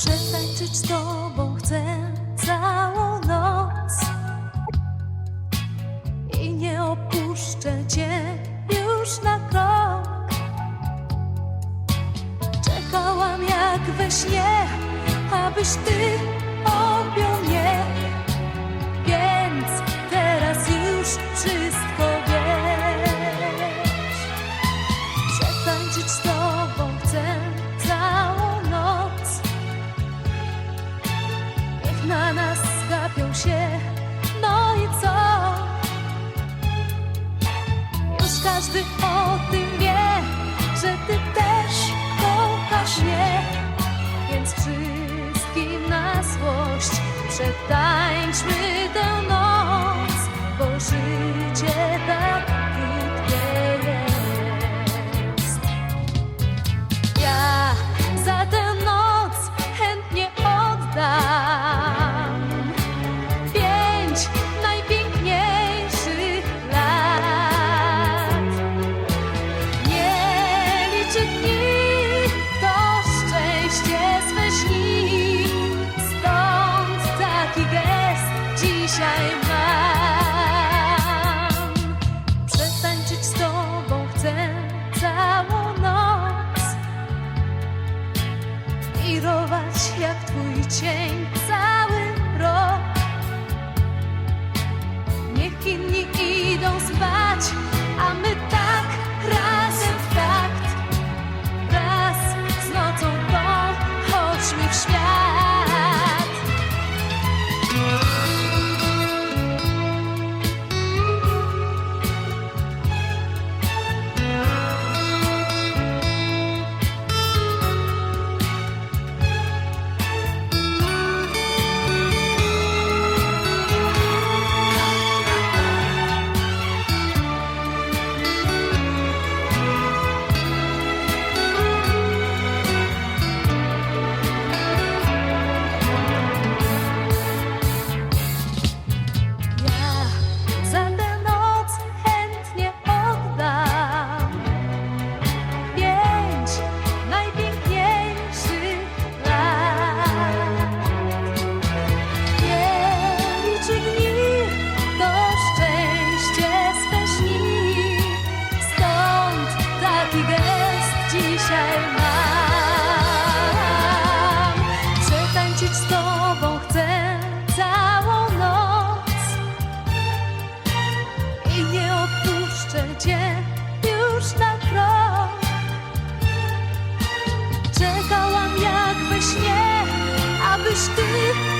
Przetańczyć z tobą chcę całą noc. I nie opuszczę cię już na krok. Czekałam jak we śnie, abyś ty każdy o tym wie, że ty też kochasz mnie. Więc wszystkim na złość przetańczmy cień cały rok. Niech inni idą spać, a my tak razem w takt. Wraz z nocą tą chodźmy w świat Czekałam jak